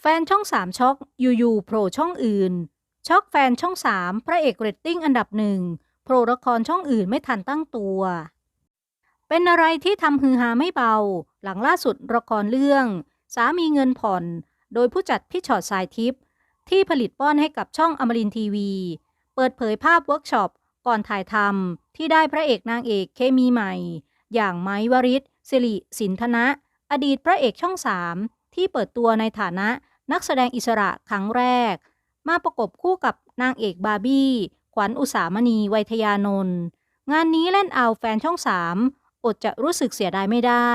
แฟนช่อง3ช็อกอยู่ๆโผล่ช่องอื่น ช็อกแฟนช่อง3พระเอกเรตติ้งอันดับหนึ่งโผล่ละครช่องอื่นไม่ทันตั้งตัว เป็นอะไรที่ทำฮือฮาไม่เบา หลังล่าสุดละครเรื่อง สามีเงินผ่อน โดยผู้จัดพี่ชอตสายทิพย์ที่ผลิตป้อนให้กับช่องอมรินทีวี เปิดเผยภาพเวิร์กช็อปก่อนถ่ายทำที่ได้พระเอกนางเอกเคมีใหม่ อย่างไม้วริศสิริสินธนะ อดีตพระเอกช่อง3 ที่เปิดตัวในฐานะนักแสดงอิสระครั้งแรก มาประกบคู่กับนางเอกบาร์บี้ ขวัญอุสามณีไวยทยานนท์งานนี้เล่นเอาแฟนช่อง3อดจะรู้สึกเสียดายไม่ได้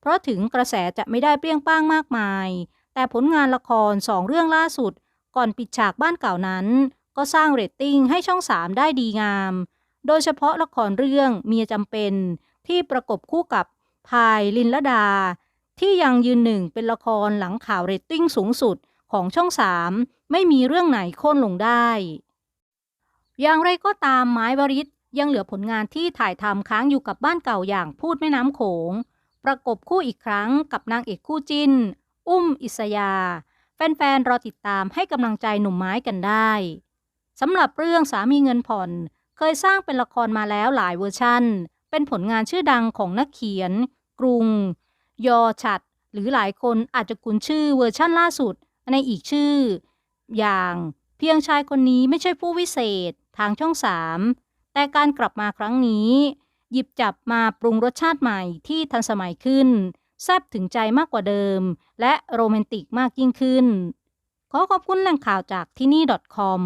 เพราะถึงกระแสจะไม่ได้เปรี้ยงป้างมากมาย แต่ผลงานละครสองเรื่องล่าสุด ก่อนปิดฉากบ้านเก่านั้น ก็สร้างเรตติ้งให้ช่อง3ได้ดีงาม โดยเฉพาะละครเรื่องเมียจำเป็นที่ประกบคู่กับพายลินละดา ที่ยังยืนหนึ่งเป็นละครหลังข่าวเรตติ้งสูงสุดของช่อง3ไม่มีเรื่องไหนโค่นลงได้ อย่างไรก็ตามไม้วริศยังเหลือผลงานที่ถ่ายทำค้างอยู่กับบ้านเก่าอย่างพูดแม่น้ำโขง ประกบคู่อีกครั้งกับนางเอกคู่จิ้น อุ้มอิสยา แฟนๆ รอติดตามให้กำลังใจหนุ่มไม้กันได้สำหรับเรื่องสามีเงินผ่อน เคยสร้างเป็นละครมาแล้วหลายเวอร์ชั่น เป็นผลงานชื่อดังของนักเขียน กรุง ยอฉัด หรือหลายคนอาจจะคุ้นชื่อเวอร์ชั่นล่าสุด ในอีกชื่อ อย่างเพียงชายคนนี้ไม่ใช่ผู้วิเศษทางช่องสามแต่การกลับมาครั้งนี้ หยิบจับมาปรุงรสชาติใหม่ที่ทันสมัยขึ้น แซ่บถึงใจมากกว่าเดิม และโรแมนติกมากยิ่งขึ้น ขอขอบคุณแหล่งข่าวจากที่นี่ .com